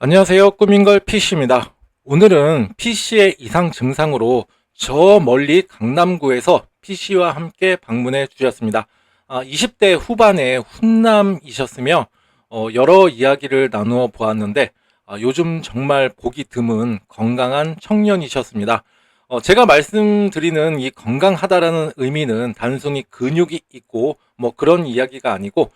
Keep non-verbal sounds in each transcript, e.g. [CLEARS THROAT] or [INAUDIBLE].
안녕하세요. 꾸민걸 PC입니다. 오늘은 PC의 이상 증상으로 저 멀리 강남구에서 PC와 함께 방문해 주셨습니다. 아, 20대 후반의 훈남이셨으며 어, 여러 이야기를 나누어 보았는데 아, 요즘 정말 보기 드문 건강한 청년이셨습니다. 어, 제가 말씀드리는 이 건강하다라는 의미는 단순히 근육이 있고 뭐 그런 이야기가 아니고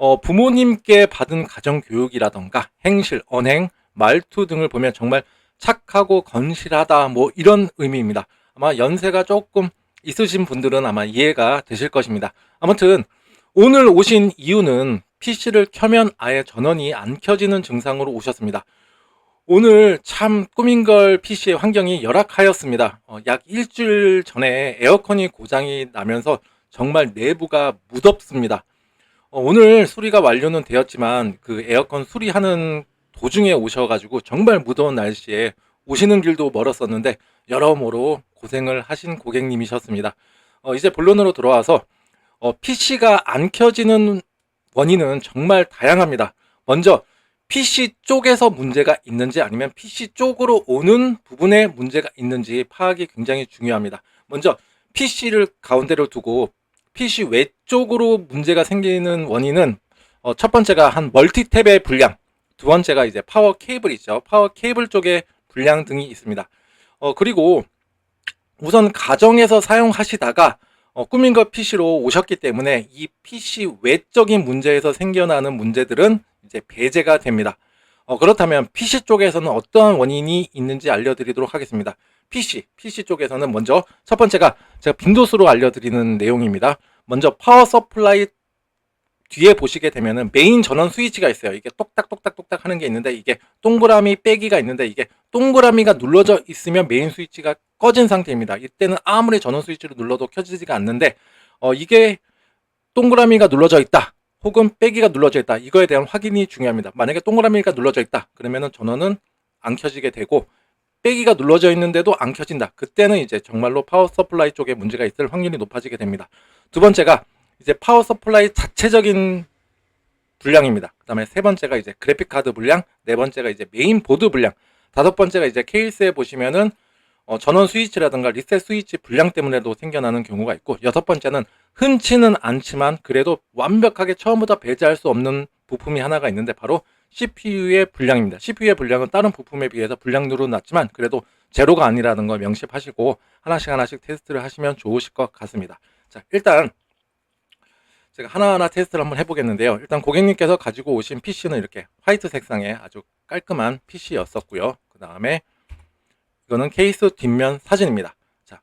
어, 부모님께 받은 가정교육이라던가 행실, 언행, 말투 등을 보면 정말 착하고 건실하다 뭐 이런 의미입니다. 아마 연세가 조금 있으신 분들은 아마 이해가 되실 것입니다. 아무튼 오늘 오신 이유는 PC를 켜면 아예 전원이 안 켜지는 증상으로 오셨습니다. 오늘 참 꾸민 걸 PC의 환경이 열악하였습니다. 어, 약 일주일 전에 에어컨이 고장이 나면서 정말 내부가 무덥습니다. 어, 오늘 수리가 완료는 되었지만 그 에어컨 수리하는 도중에 오셔가지고 정말 무더운 날씨에 오시는 길도 멀었었는데 여러모로 고생을 하신 고객님이셨습니다. 어, 이제 본론으로 들어와서 어, PC가 안 켜지는 원인은 정말 다양합니다. 먼저 PC 쪽에서 문제가 있는지 아니면 PC 쪽으로 오는 부분에 문제가 있는지 파악이 굉장히 중요합니다. 먼저 PC를 가운데로 두고 PC 외쪽으로 문제가 생기는 원인은 어, 첫 번째가 한 멀티탭의 불량, 두 번째가 이제 파워 케이블 있죠. 파워 케이블 쪽에 불량 등이 있습니다. 어, 그리고 우선 가정에서 사용하시다가 어, 꾸민거 PC로 오셨기 때문에 이 PC 외적인 문제에서 생겨나는 문제들은 이제 배제가 됩니다. 어, 그렇다면 PC 쪽에서는 어떠한 원인이 있는지 알려드리도록 하겠습니다. PC, PC 쪽에서는 먼저 첫 번째가 제가 빈도수로 알려드리는 내용입니다. 먼저 파워 서플라이 뒤에 보시게 되면은 메인 전원 스위치가 있어요. 이게 똑딱똑딱똑딱 하는 게 있는데 이게 동그라미 빼기가 있는데 이게 동그라미가 눌러져 있으면 메인 스위치가 꺼진 상태입니다. 이때는 아무리 전원 스위치를 눌러도 켜지지가 않는데 어 이게 동그라미가 눌러져 있다. 혹은 빼기가 눌러져 있다. 이거에 대한 확인이 중요합니다. 만약에 동그라미가 눌러져 있다. 그러면은 전원은 안 켜지게 되고 빼기가 눌러져 있는데도 안 켜진다. 그때는 이제 정말로 파워 서플라이 쪽에 문제가 있을 확률이 높아지게 됩니다. 두 번째가 이제 파워 서플라이 자체적인 불량입니다. 그 다음에 세 번째가 이제 그래픽 카드 불량, 네 번째가 이제 메인 보드 불량, 다섯 번째가 이제 케이스에 보시면은 어, 전원 스위치라든가 리셋 스위치 불량 때문에도 생겨나는 경우가 있고 여섯 번째는 흔치는 않지만 그래도 완벽하게 처음부터 배제할 수 없는 부품이 하나가 있는데 바로 CPU의 불량입니다. CPU의 불량은 다른 부품에 비해서 불량률은 낮지만 그래도 제로가 아니라는 걸 명심하시고 하나씩 하나씩 테스트를 하시면 좋으실 것 같습니다. 자, 일단 제가 하나하나 테스트를 한번 해보겠는데요. 일단 고객님께서 가지고 오신 PC는 이렇게 화이트 색상의 아주 깔끔한 PC였었고요. 그 다음에 이거는 케이스 뒷면 사진입니다. 자,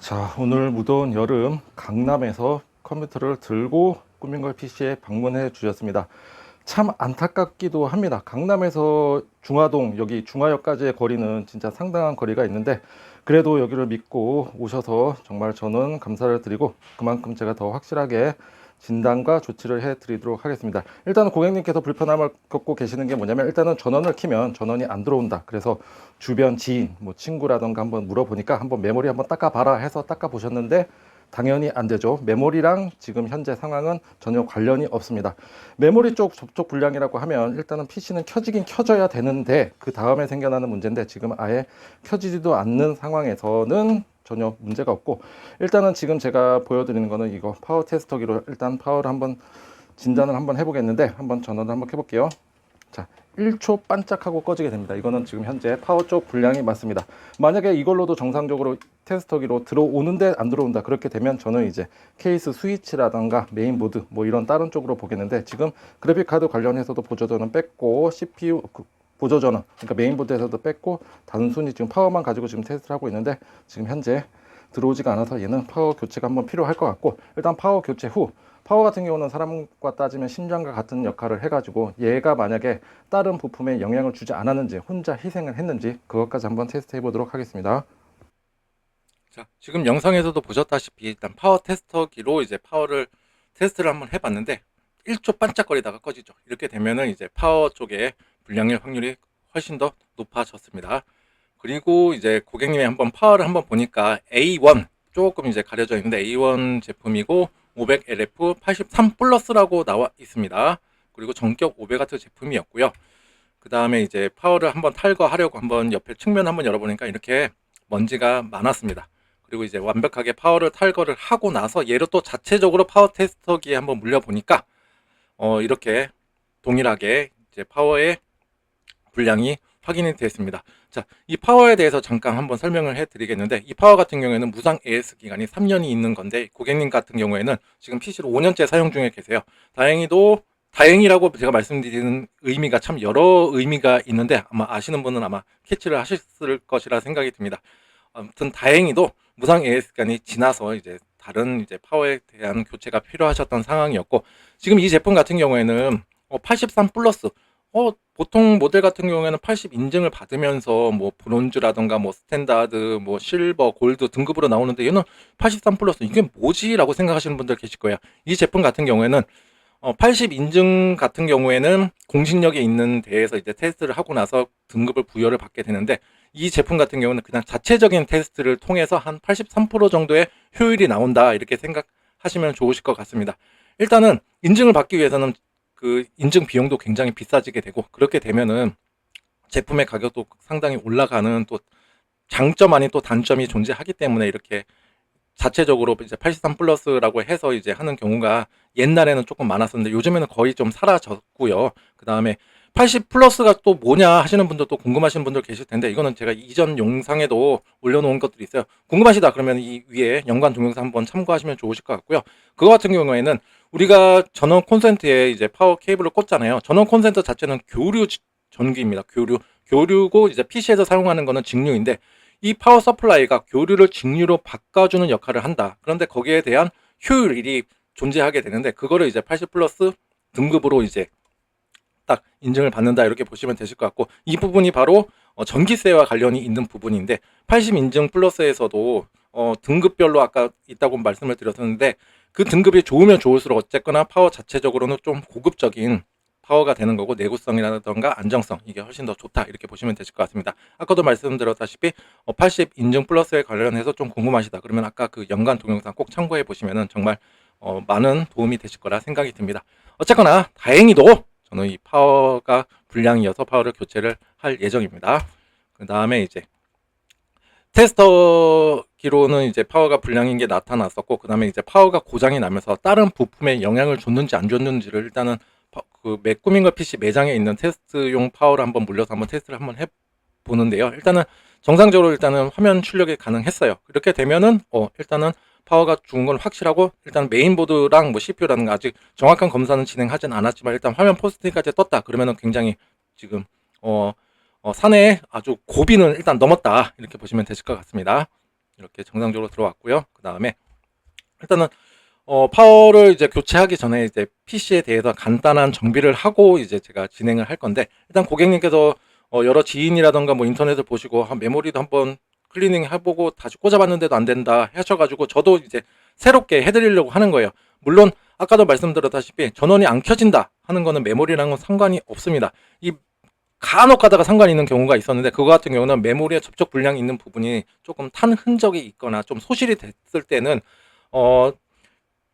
자, 오늘 무더운 여름 강남에서 컴퓨터를 들고 꾸민걸 PC에 방문해 주셨습니다. 참 안타깝기도 합니다. 강남에서 중화동, 여기 중화역까지의 거리는 진짜 상당한 거리가 있는데 그래도 여기를 믿고 오셔서 정말 저는 감사를 드리고 그만큼 제가 더 확실하게 진단과 조치를 해 드리도록 하겠습니다. 일단은 고객님께서 불편함을 겪고 계시는 게 뭐냐면 일단은 전원을 키면 전원이 안 들어온다. 그래서 주변 지인, 뭐 친구라던가 한번 물어보니까 한번 메모리 한번 닦아 봐라 해서 닦아 보셨는데 당연히 안 되죠. 메모리랑 지금 현재 상황은 전혀 관련이 없습니다. 메모리 쪽 접촉 불량이라고 하면 일단은 PC는 켜지긴 켜져야 되는데 그 다음에 생겨나는 문제인데 지금 아예 켜지지도 않는 상황에서는 전혀 문제가 없고 일단은 지금 제가 보여드리는 거는 이거 파워 테스터기로 일단 파워를 한번 진단을 한번 해보겠는데 한번 전원을 한번 켜볼게요. 자, 1초 반짝하고 꺼지게 됩니다. 이거는 지금 현재 파워 쪽 불량이 맞습니다. 만약에 이걸로도 정상적으로 테스터기로 들어오는데 안 들어온다. 그렇게 되면 저는 이제 케이스 스위치라던가 메인보드 뭐 이런 다른 쪽으로 보겠는데 지금 그래픽 카드 관련해서도 보조전은 뺐고 CPU 그 보조전원 그러니까 메인보드에서도 뺐고 단순히 지금 파워만 가지고 지금 테스트를 하고 있는데 지금 현재 들어오지가 않아서 얘는 파워 교체가 한번 필요할 것 같고 일단 파워 교체 후 파워 같은 경우는 사람과 따지면 심장과 같은 역할을 해가지고 얘가 만약에 다른 부품에 영향을 주지 않았는지 혼자 희생을 했는지 그것까지 한번 테스트 해 보도록 하겠습니다. 자, 지금 영상에서도 보셨다시피 일단 파워 테스터기로 이제 파워를 테스트를 한번 해봤는데 1초 반짝거리다가 꺼지죠. 이렇게 되면은 이제 파워 쪽에 불량일 확률이 훨씬 더 높아졌습니다. 그리고 이제 고객님이 한번 파워를 한번 보니까 A1 조금 이제 가려져 있는데 A1 제품이고 500LF 83 플러스라고 나와 있습니다. 그리고 정격 500W 제품이었고요. 그그 다음에 이제 파워를 한번 탈거하려고 한번 옆에 측면 한번 열어보니까 이렇게 먼지가 많았습니다. 그리고 이제 완벽하게 파워를 탈거를 하고 나서 얘를 또 자체적으로 파워 테스터기에 한번 물려보니까 어, 이렇게 동일하게 이제 파워의 분량이 확인이 되었습니다. 자, 이 파워에 대해서 잠깐 한번 설명을 해 드리겠는데, 이 파워 같은 경우에는 무상 AS 기간이 3년이 있는 건데, 고객님 같은 경우에는 지금 PC를 5년째 사용 중에 계세요. 다행히도, 다행이라고 제가 말씀드리는 의미가 참 여러 의미가 있는데, 아마 아시는 분은 아마 캐치를 하셨을 것이라 생각이 듭니다. 아무튼 다행히도 무상 AS 기간이 지나서 이제 다른 이제 파워에 대한 교체가 필요하셨던 상황이었고, 지금 이 제품 같은 경우에는 83 플러스, 어, 보통 모델 같은 경우에는 80 인증을 받으면서 뭐 브론즈라던가 뭐 스탠다드, 뭐 실버, 골드 등급으로 나오는데 얘는 83 플러스 이게 뭐지라고 생각하시는 분들 계실 거예요. 이 제품 같은 경우에는 어, 80 인증 같은 경우에는 공신력에 있는 데에서 이제 테스트를 하고 나서 등급을 부여를 받게 되는데 이 제품 같은 경우는 그냥 자체적인 테스트를 통해서 한 83% 정도의 효율이 나온다 이렇게 생각하시면 좋으실 것 같습니다. 일단은 인증을 받기 위해서는 그 인증 비용도 굉장히 비싸지게 되고 그렇게 되면은 제품의 가격도 상당히 올라가는 또 장점 아닌 또 단점이 존재하기 때문에 이렇게 자체적으로 이제 83 플러스라고 해서 이제 하는 경우가 옛날에는 조금 많았었는데 요즘에는 거의 좀 사라졌고요. 그 다음에 80 플러스가 또 뭐냐 하시는 분들 또 궁금하신 분들 계실 텐데 이거는 제가 이전 영상에도 올려놓은 것들이 있어요. 궁금하시다 그러면 이 위에 연관 동영상 한번 참고하시면 좋으실 것 같고요. 그거 같은 경우에는 우리가 전원 콘센트에 이제 파워 케이블을 꽂잖아요. 전원 콘센트 자체는 교류 지- 전기입니다. 교류. 교류고 이제 PC에서 사용하는 거는 직류인데 이 파워 서플라이가 교류를 직류로 바꿔주는 역할을 한다. 그런데 거기에 대한 효율이 존재하게 되는데 그거를 이제 80 플러스 등급으로 이제 딱 인증을 받는다 이렇게 보시면 되실 것 같고 이 부분이 바로 어, 전기세와 관련이 있는 부분인데 80 인증 플러스에서도 어, 등급별로 아까 있다고 말씀을 드렸었는데 그 등급이 좋으면 좋을수록 어쨌거나 파워 자체적으로는 좀 고급적인 파워가 되는 거고 내구성이라던가 안정성 이게 훨씬 더 좋다 이렇게 보시면 되실 것 같습니다. 아까도 말씀드렸다시피 어, 80 인증 플러스에 관련해서 좀 궁금하시다 그러면 아까 그 연관 동영상 꼭 참고해 보시면은 정말 어, 많은 도움이 되실 거라 생각이 듭니다. 어쨌거나 다행히도 저는 이 파워가 불량이어서 파워를 교체를 할 예정입니다. 그 다음에 이제 테스터기로는 이제 파워가 불량인 게 나타났었고 그 다음에 이제 파워가 고장이 나면서 다른 부품에 영향을 줬는지 안 줬는지를 일단은 파- 그 맥꾸민거 PC 매장에 있는 테스트용 파워를 한번 물려서 한번 테스트를 한번 해 보는데요. 일단은 정상적으로 일단은 화면 출력이 가능했어요. 이렇게 되면은 어 일단은 파워가 죽은 건 확실하고 일단 메인보드랑 뭐 CPU라는 아직 정확한 검사는 진행하진 않았지만 일단 화면 포스팅까지 떴다. 그러면은 굉장히 지금 어, 어 산에 아주 고비는 일단 넘었다. 이렇게 보시면 되실 것 같습니다. 이렇게 정상적으로 들어왔고요. 그 다음에 일단은 어, 파워를 이제 교체하기 전에 이제 PC에 대해서 간단한 정비를 하고 이제 제가 진행을 할 건데 일단 고객님께서 어, 여러 지인이라던가 뭐 인터넷을 보시고 한 메모리도 한번 클리닝 해보고 다시 꽂아봤는데도 안 된다 하셔가지고 저도 이제 새롭게 해드리려고 하는 거예요. 물론 아까도 말씀드렸다시피 전원이 안 켜진다 하는 거는 메모리랑은 상관이 없습니다. 이 간혹 가다가 상관이 있는 경우가 있었는데 그거 같은 경우는 메모리에 접촉 불량이 있는 부분이 조금 탄 흔적이 있거나 좀 소실이 됐을 때는 어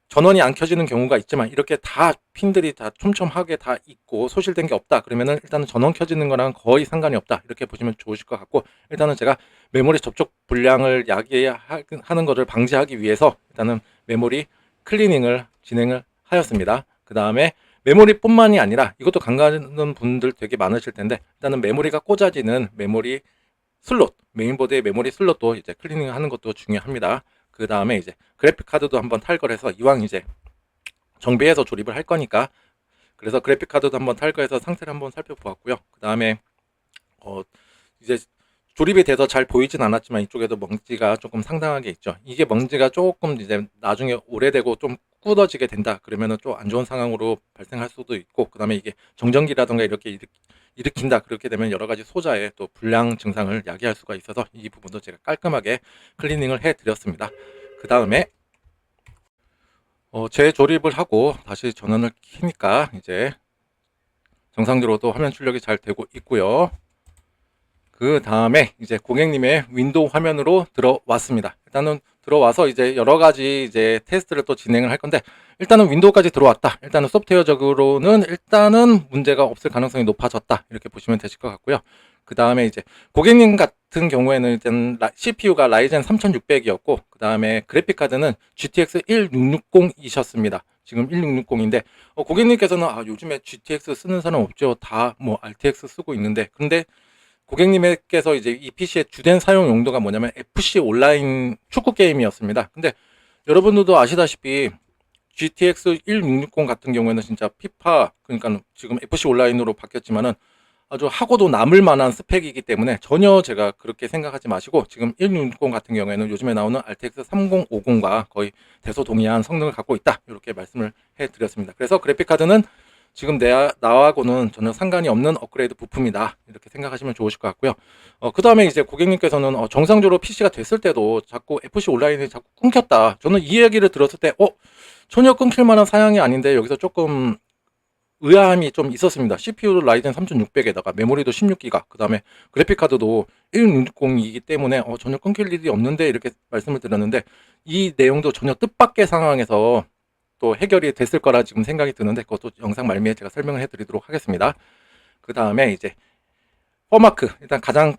전원이 안 켜지는 경우가 있지만 이렇게 다 핀들이 다 촘촘하게 다 있고 소실된 게 없다 그러면은 일단은 전원 켜지는 거랑 거의 상관이 없다 이렇게 보시면 좋으실 것 같고 일단은 제가 메모리 접촉 불량을 야기하는 것을 방지하기 위해서 일단은 메모리 클리닝을 진행을 하였습니다. 그 다음에 메모리뿐만이 아니라 이것도 간과하는 분들 되게 많으실 텐데 일단은 메모리가 꽂아지는 메모리 슬롯 메인보드의 메모리 슬롯도 이제 클리닝 하는 것도 중요합니다. 그 다음에 이제 그래픽 카드도 한번 탈거해서 이왕 이제 정비해서 조립을 할 거니까 그래서 그래픽 카드도 한번 탈거해서 상태를 한번 살펴보았고요. 그 다음에 어 이제 조립이 돼서 잘 보이진 않았지만 이쪽에도 먼지가 조금 상당하게 있죠. 이게 먼지가 조금 이제 나중에 오래되고 좀 굳어지게 된다. 그러면은 좀 안 좋은 상황으로 발생할 수도 있고, 그 다음에 이게 정전기라던가 이렇게 일으- 일으킨다. 그렇게 되면 여러 가지 소자의 또 불량 증상을 야기할 수가 있어서 이 부분도 제가 깔끔하게 클리닝을 해 드렸습니다. 그 다음에 어, 재조립을 하고 다시 전원을 켜니까 이제 정상적으로도 화면 출력이 잘 되고 있고요. 그 다음에 이제 고객님의 윈도우 화면으로 들어왔습니다. 일단은 들어와서 이제 여러 가지 이제 테스트를 또 진행을 할 건데 일단은 윈도우까지 들어왔다. 일단은 소프트웨어적으로는 일단은 문제가 없을 가능성이 높아졌다. 이렇게 보시면 되실 것 같고요. 그 다음에 이제 고객님 같은 경우에는 일단 CPU가 라이젠 3600이었고 그 다음에 그래픽 카드는 GTX 1660이셨습니다. 지금 1660인데 어, 고객님께서는 아, 요즘에 GTX 쓰는 사람 없죠. 다 뭐 RTX 쓰고 있는데 근데 고객님께서 이제 이 PC의 주된 사용 용도가 뭐냐면 FC 온라인 축구 게임이었습니다. 근데 여러분들도 아시다시피 GTX 1660 같은 경우에는 진짜 피파 그러니까 지금 FC 온라인으로 바뀌었지만은 아주 하고도 남을 만한 스펙이기 때문에 전혀 제가 그렇게 생각하지 마시고 지금 1660 같은 경우에는 요즘에 나오는 RTX 3050과 거의 대소동일한 성능을 갖고 있다 이렇게 말씀을 해드렸습니다. 그래서 그래픽 카드는 지금 내 나하고는 전혀 상관이 없는 업그레이드 부품이다 이렇게 생각하시면 좋으실 것 같고요. 어, 그 다음에 이제 고객님께서는 어, 정상적으로 PC가 됐을 때도 자꾸 FC 온라인이 자꾸 끊겼다. 저는 이 얘기를 들었을 때 어, 전혀 끊길 만한 사양이 아닌데 여기서 조금 의아함이 좀 있었습니다. CPU 라이젠 3600에다가 메모리도 16기가, 그 다음에 그래픽 카드도 1660이기 때문에 어, 전혀 끊길 일이 없는데 이렇게 말씀을 드렸는데 이 내용도 전혀 뜻밖의 상황에서 또 해결이 됐을 거라 지금 생각이 드는데 그것도 영상 말미에 제가 설명을 해드리도록 하겠습니다. 그 다음에 이제 퍼마크 일단 가장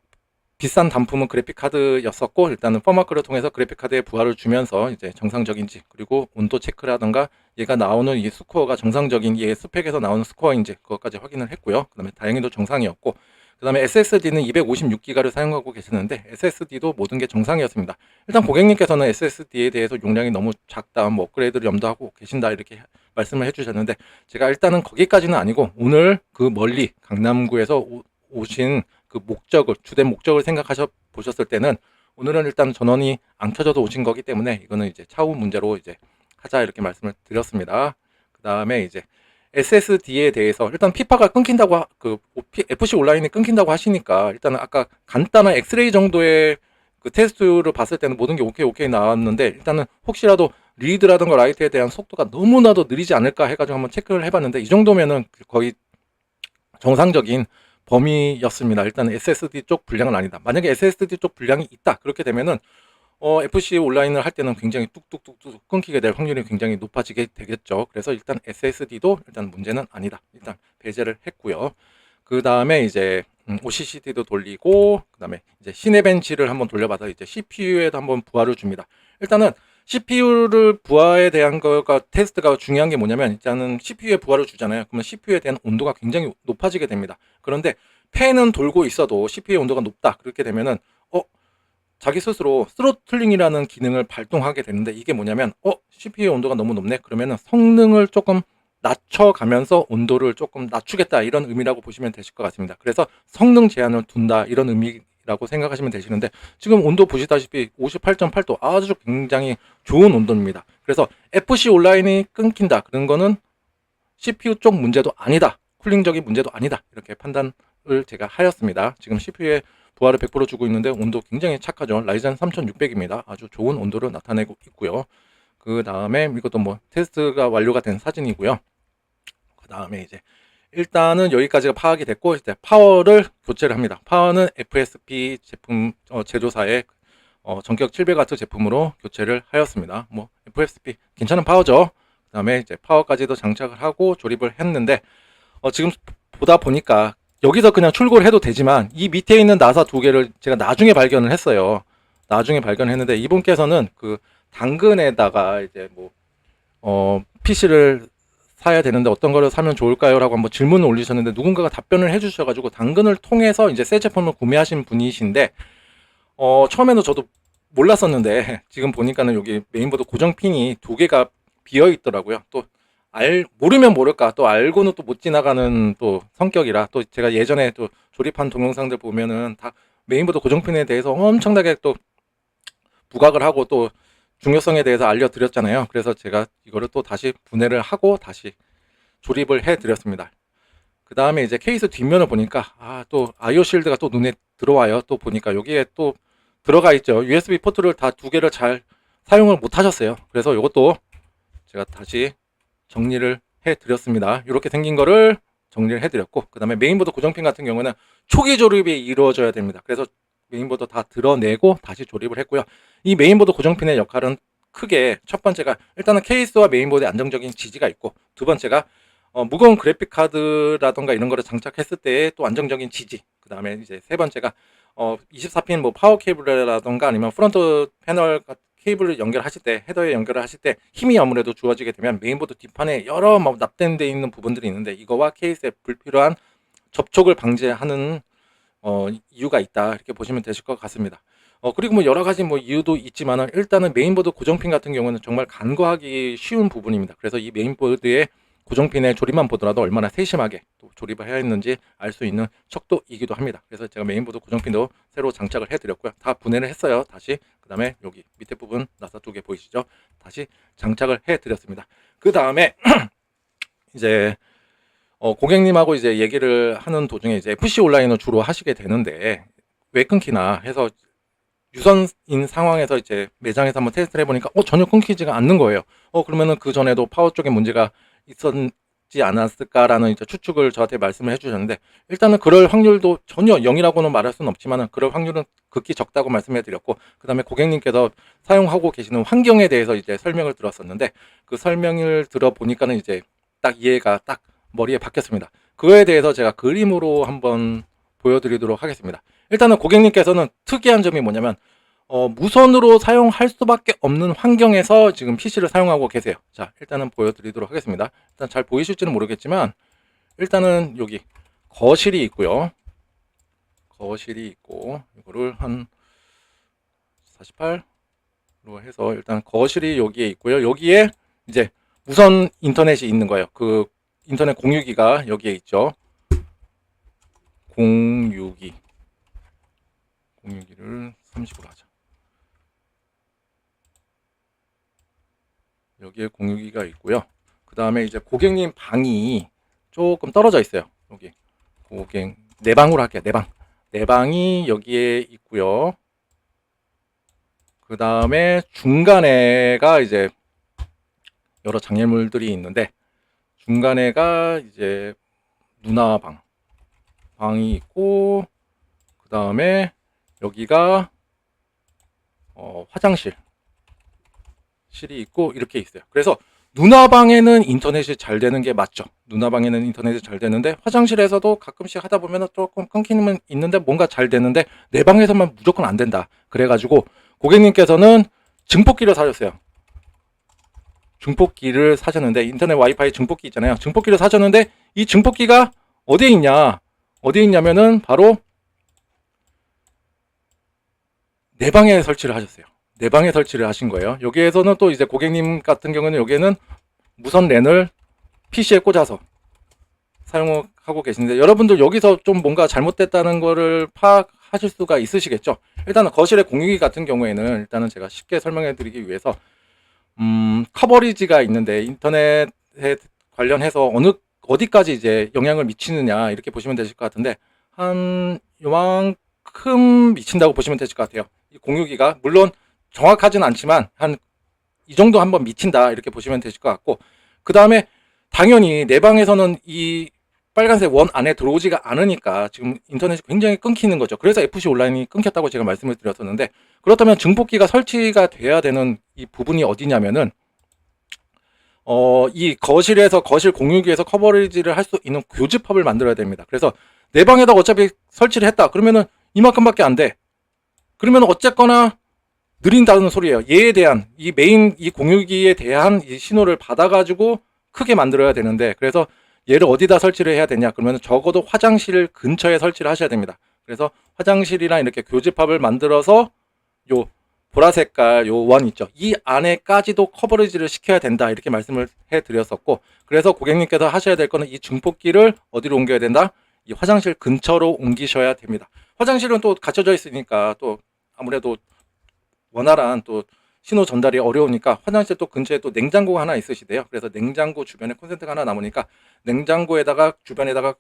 비싼 단품은 그래픽 카드였었고 일단은 퍼마크를 통해서 그래픽 카드에 부하를 주면서 이제 정상적인지 그리고 온도 체크라던가 얘가 나오는 이 스코어가 정상적인 얘 스펙에서 나오는 스코어인지 그것까지 확인을 했고요. 그다음에 다행히도 정상이었고 그 다음에 SSD는 256기가를 사용하고 계시는데 SSD도 모든 게 정상이었습니다. 일단 고객님께서는 SSD에 대해서 용량이 너무 작다, 뭐 업그레이드를 염두하고 계신다 이렇게 말씀을 해주셨는데 제가 일단은 거기까지는 아니고 오늘 그 멀리 강남구에서 오- 오신 그 목적을 주된 목적을 생각하셔 보셨을 때는 오늘은 일단 전원이 안 켜져도 오신 거기 때문에 이거는 이제 차후 문제로 이제 하자 이렇게 말씀을 드렸습니다. 그 다음에 이제 SSD에 대해서 일단 피파가 끊긴다고 하- 그 FC 온라인이 끊긴다고 하시니까 일단은 아까 간단한 엑스레이 정도의 그 테스트를 봤을 때는 모든 게 오케이 오케이 나왔는데 일단은 혹시라도 리드라든가 라이트에 대한 속도가 너무나도 느리지 않을까 해가지고 한번 체크를 해봤는데 이 정도면은 거의 정상적인 범위였습니다. 일단 SSD 쪽 분량은 아니다. 만약에 SSD 쪽 분량이 있다 그렇게 되면은 어, FC 온라인을 할 때는 굉장히 뚝뚝뚝뚝 끊기게 될 확률이 굉장히 높아지게 되겠죠. 그래서 일단 SSD도 일단 문제는 아니다. 일단 배제를 했고요. 그 다음에 이제 음, OCCD도 돌리고 그 다음에 이제 시네벤치를 한번 돌려봐서 이제 CPU에도 한번 부하를 줍니다. 일단은 CPU를 부하에 대한 거가 테스트가 중요한 게 뭐냐면 일단은 CPU에 부하를 주잖아요. 그러면 CPU에 대한 온도가 굉장히 높아지게 됩니다. 그런데 팬은 돌고 있어도 CPU의 온도가 높다. 그렇게 되면은 어 자기 스스로 스로틀링이라는 기능을 발동하게 되는데 이게 뭐냐면 어 CPU의 온도가 너무 높네. 그러면은 성능을 조금 낮춰가면서 온도를 조금 낮추겠다 이런 의미라고 보시면 되실 것 같습니다. 그래서 성능 제한을 둔다 이런 의미라고 생각하시면 되시는데 지금 온도 보시다시피 58.8도 아주 굉장히 좋은 온도입니다. 그래서 FC 온라인이 끊긴다 그런 거는 CPU 쪽 문제도 아니다. 쿨링적인 문제도 아니다. 이렇게 판단을 제가 하였습니다. 지금 CPU에 부하를 100% 주고 있는데 온도 굉장히 착하죠. 라이젠 3600입니다. 아주 좋은 온도를 나타내고 있고요. 그 다음에 이것도 뭐 테스트가 완료가 된 사진이고요. 그 다음에 이제 일단은 여기까지가 파악이 됐고 이제 파워를 교체를 합니다. 파워는 FSP 제품 어, 제조사의 어, 전격 700W 제품으로 교체를 하였습니다. 뭐 FSP 괜찮은 파워죠. 그 다음에 이제 파워까지도 장착을 하고 조립을 했는데 어, 지금 보다 보니까 여기서 그냥 출고를 해도 되지만 이 밑에 있는 나사 두 개를 제가 나중에 발견을 했어요. 나중에 발견했는데 이분께서는 그 당근에다가 이제 뭐 어, PC를 사야 되는데 어떤 거를 사면 좋을까요?라고 한번 질문을 올리셨는데 누군가가 답변을 해주셔가지고 당근을 통해서 이제 새 제품을 구매하신 분이신데 어, 처음에는 저도 몰랐었는데 [LAUGHS] 지금 보니까는 여기 메인보드 고정 핀이 두 개가 비어 있더라고요. 또 알 모르면 모를까 또 알고는 또 못 지나가는 또 성격이라 또 제가 예전에 또 조립한 동영상들 보면은 다 메인보드 고정핀에 대해서 엄청나게 또 부각을 하고 또 중요성에 대해서 알려드렸잖아요. 그래서 제가 이거를 또 다시 분해를 하고 다시 조립을 해드렸습니다. 그 다음에 이제 케이스 뒷면을 보니까 아 또 아이오 실드가 또 눈에 들어와요. 또 보니까 여기에 또 들어가 있죠. USB 포트를 다 두 개를 잘 사용을 못 하셨어요. 그래서 이것도 제가 다시 정리를 해드렸습니다. 이렇게 생긴 거를 정리를 해드렸고 그 다음에 메인보드 고정핀 같은 경우는 초기 조립이 이루어져야 됩니다. 그래서 메인보드 다 드러내고 다시 조립을 했고요. 이 메인보드 고정핀의 역할은 크게 첫 번째가 일단은 케이스와 메인보드에 안정적인 지지가 있고 두 번째가 어, 무거운 그래픽 카드라던가 이런 거를 장착했을 때 또 안정적인 지지. 그 다음에 이제 세 번째가 어, 24핀 뭐 파워 케이블이라던가 아니면 프론트 패널 같은 케이블을 연결하실 때 헤더에 연결을 하실 때 힘이 아무래도 주어지게 되면 메인보드 뒷판에 여러 뭐 납땜되어 있는 부분들이 있는데 이거와 케이스에 불필요한 접촉을 방지하는 어, 이유가 있다 이렇게 보시면 되실 것 같습니다. 어, 그리고 뭐 여러 가지 뭐 이유도 있지만은 일단은 메인보드 고정핀 같은 경우는 정말 간과하기 쉬운 부분입니다. 그래서 이 메인보드의 고정핀의 조립만 보더라도 얼마나 세심하게 또 조립을 해야 했는지 알 수 있는 척도이기도 합니다. 그래서 제가 메인보드 고정핀도 새로 장착을 해드렸고요. 다 분해를 했어요. 다시 그 다음에 여기 밑에 부분 나사 두 개 보이시죠? 다시 장착을 해드렸습니다. 그 다음에 [CLEARS THROAT] 이제 어, 고객님하고 이제 얘기를 하는 도중에 이제 FC 온라인을 주로 하시게 되는데 왜 끊기나 해서 유선인 상황에서 이제 매장에서 한번 테스트를 해보니까 어 전혀 끊기지가 않는 거예요. 어 그러면은 그 전에도 파워 쪽에 문제가 있었 지 않았을까라는 추측을 저한테 말씀을 해주셨는데 일단은 그럴 확률도 전혀 0이라고는 말할 수는 없지만은 그럴 확률은 극히 적다고 말씀해 드렸고 그 다음에 고객님께서 사용하고 계시는 환경에 대해서 이제 설명을 들었었는데 그 설명을 들어 보니까는 이제 딱 이해가 딱 머리에 박혔습니다. 그거에 대해서 제가 그림으로 한번 보여드리도록 하겠습니다. 일단은 고객님께서는 특이한 점이 뭐냐면 어, 무선으로 사용할 수밖에 없는 환경에서 지금 PC를 사용하고 계세요. 자, 일단은 보여드리도록 하겠습니다. 일단 잘 보이실지는 모르겠지만 일단은 여기 거실이 있고요. 거실이 있고 이거를 한 48로 해서 일단 거실이 여기에 있고요. 여기에 이제 무선 인터넷이 있는 거예요. 그 인터넷 공유기가 여기에 있죠. 공유기. 공유기를 30으로 하자. 여기에 공유기가 있고요. 그 다음에 이제 고객님 방이 조금 떨어져 있어요. 여기 고객 내 방으로 할게요. 내 방. 내 방이 여기에 있고요. 그 다음에 중간에가 이제 여러 장애물들이 있는데 중간에가 이제 누나 방 방이 있고 그 다음에 여기가 어, 화장실 실이 있고 이렇게 있어요. 그래서 누나 방에는 인터넷이 잘 되는 게 맞죠. 누나 방에는 인터넷이 잘 되는데 화장실에서도 가끔씩 하다 보면 조금 끊기는 있는데 뭔가 잘 되는데 내 방에서만 무조건 안 된다. 그래가지고 고객님께서는 증폭기를 사셨어요. 증폭기를 사셨는데 인터넷 와이파이 증폭기 있잖아요. 증폭기를 사셨는데 이 증폭기가 어디에 있냐? 어디에 있냐면은 바로 내 방에 설치를 하셨어요. 내 방에 설치를 하신 거예요. 여기에서는 또 이제 고객님 같은 경우는 여기에는 무선 랜을 PC에 꽂아서 사용하고 계시는데 여러분들 여기서 좀 뭔가 잘못됐다는 거를 파악하실 수가 있으시겠죠. 일단은 거실의 공유기 같은 경우에는 일단은 제가 쉽게 설명해 드리기 위해서 음, 커버리지가 있는데 인터넷에 관련해서 어느 어디까지 이제 영향을 미치느냐 이렇게 보시면 되실 것 같은데 한 요만큼 미친다고 보시면 되실 것 같아요. 이 공유기가 물론 정확하진 않지만 한 이 정도 한번 미친다 이렇게 보시면 되실 것 같고 그 다음에 당연히 내 방에서는 이 빨간색 원 안에 들어오지가 않으니까 지금 인터넷이 굉장히 끊기는 거죠. 그래서 FC 온라인이 끊겼다고 제가 말씀을 드렸었는데 그렇다면 증폭기가 설치가 돼야 되는 이 부분이 어디냐면은 어, 이 거실에서 거실 공유기에서 커버리지를 할 수 있는 교집합을 만들어야 됩니다. 그래서 내 방에다 어차피 설치를 했다. 그러면은 이만큼밖에 안 돼. 그러면 어쨌거나 느린다는 소리예요. 얘에 대한 이 메인 이 공유기에 대한 이 신호를 받아가지고 크게 만들어야 되는데 그래서 얘를 어디다 설치를 해야 되냐? 그러면 적어도 화장실 근처에 설치를 하셔야 됩니다. 그래서 화장실이랑 이렇게 교집합을 만들어서 요 보라색깔 요 원 있죠. 이 안에까지도 커버리지를 시켜야 된다. 이렇게 말씀을 해 드렸었고 그래서 고객님께서 하셔야 될 거는 이 증폭기를 어디로 옮겨야 된다? 이 화장실 근처로 옮기셔야 됩니다. 화장실은 또 갇혀져 있으니까 또 아무래도 원활한 또 신호 전달이 어려우니까 화장실 또 근처에 또 냉장고가 하나 있으시대요. 그래서 냉장고 주변에 콘센트가 하나 남으니까 냉장고에다가 주변에다가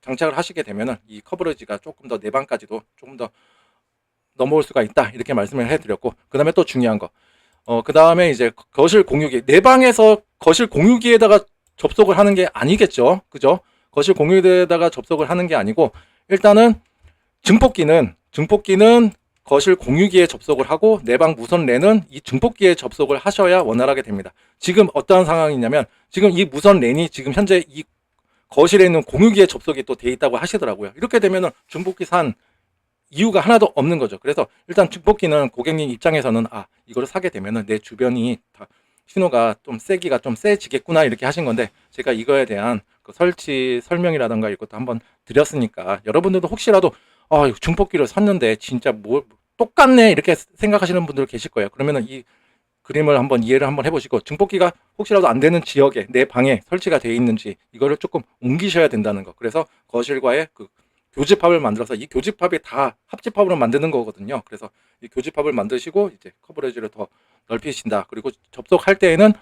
장착을 하시게 되면은 이 커버리지가 조금 더 내방까지도 조금 더 넘어올 수가 있다. 이렇게 말씀을 해드렸고 그 다음에 또 중요한 거. 어, 그 다음에 이제 거실 공유기. 내 방에서 거실 공유기에다가 접속을 하는 게 아니겠죠? 그죠? 거실 공유기에다가 접속을 하는 게 아니고 일단은 증폭기는 증폭기는 거실 공유기에 접속을 하고 내방 무선랜은 이 증폭기에 접속을 하셔야 원활하게 됩니다. 지금 어떠한 상황이냐면 지금 이 무선랜이 지금 현재 이 거실에 있는 공유기에 접속이 또 돼 있다고 하시더라고요. 이렇게 되면은 증폭기 산 이유가 하나도 없는 거죠. 그래서 일단 증폭기는 고객님 입장에서는 아 이거를 사게 되면은 내 주변이 다 신호가 좀 세기가 좀 세지겠구나 이렇게 하신 건데 제가 이거에 대한 그 설치 설명이라던가 이것도 한번 드렸으니까 여러분들도 혹시라도 아 이거 증폭기를 샀는데 진짜 뭐 똑같네 이렇게 생각하시는 분들 계실 거예요. 그러면은 이 그림을 한번 이해를 한번 해보시고 증폭기가 혹시라도 안 되는 지역에 내 방에 설치가 되어 있는지 이거를 조금 옮기셔야 된다는 거. 그래서 거실과의 그 교집합을 만들어서 이 교집합이 다 합집합으로 만드는 거거든요. 그래서 이 교집합을 만드시고 이제 커버레지를 더 넓히신다. 그리고 접속할 때에는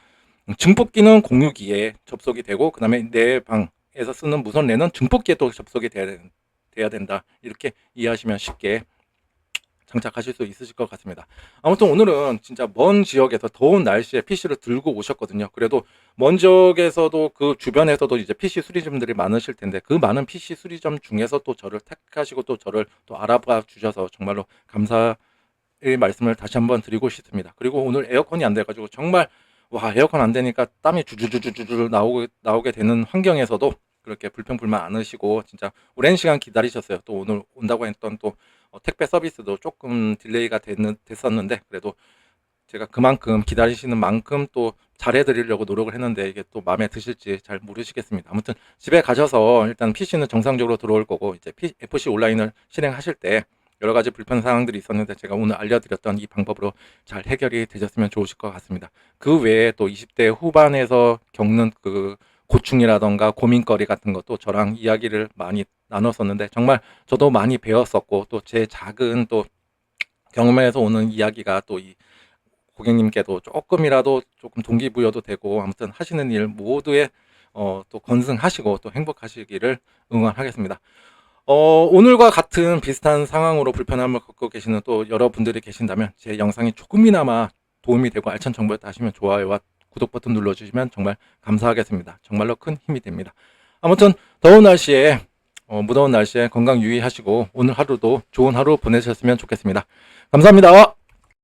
증폭기는 공유기에 접속이 되고 그다음에 내 방에서 쓰는 무선 랜은 증폭기에 또 접속이 돼야, 된- 돼야 된다. 이렇게 이해하시면 쉽게 장착하실 수 있으실 것 같습니다. 아무튼 오늘은 진짜 먼 지역에서 더운 날씨에 PC를 들고 오셨거든요. 그래도 먼 지역에서도 그 주변에서도 이제 PC 수리점들이 많으실 텐데 그 많은 PC 수리점 중에서 또 저를 택하시고 또 저를 또 알아봐 주셔서 정말로 감사의 말씀을 다시 한번 드리고 싶습니다. 그리고 오늘 에어컨이 안 돼가지고 정말 와 에어컨 안 되니까 땀이 주주주주주 나오게 나오게 되는 환경에서도 그렇게 불평불만 안 하시고 진짜 오랜 시간 기다리셨어요. 또 오늘 온다고 했던 또 어, 택배 서비스도 조금 딜레이가 됐는, 됐었는데 그래도 제가 그만큼 기다리시는 만큼 또 잘해드리려고 노력을 했는데 이게 또 마음에 드실지 잘 모르시겠습니다. 아무튼 집에 가셔서 일단 PC는 정상적으로 들어올 거고 이제 FC 온라인을 실행하실 때 여러 가지 불편 사항들이 있었는데 제가 오늘 알려드렸던 이 방법으로 잘 해결이 되셨으면 좋으실 것 같습니다. 그 외에 또 20대 후반에서 겪는 그 고충이라던가 고민거리 같은 것도 저랑 이야기를 많이 나눴었는데 정말 저도 많이 배웠었고 또 제 작은 또 경험에서 오는 이야기가 또 이 고객님께도 조금이라도 조금 동기부여도 되고 아무튼 하시는 일 모두에 어, 또 건승하시고 또 행복하시기를 응원하겠습니다. 어, 오늘과 같은 비슷한 상황으로 불편함을 겪고 계시는 또 여러분들이 계신다면 제 영상이 조금이나마 도움이 되고 알찬 정보였다 하시면 좋아요와 구독 버튼 눌러주시면 정말 감사하겠습니다. 정말로 큰 힘이 됩니다. 아무튼 더운 날씨에 어, 무더운 날씨에 건강 유의하시고 오늘 하루도 좋은 하루 보내셨으면 좋겠습니다. 감사합니다.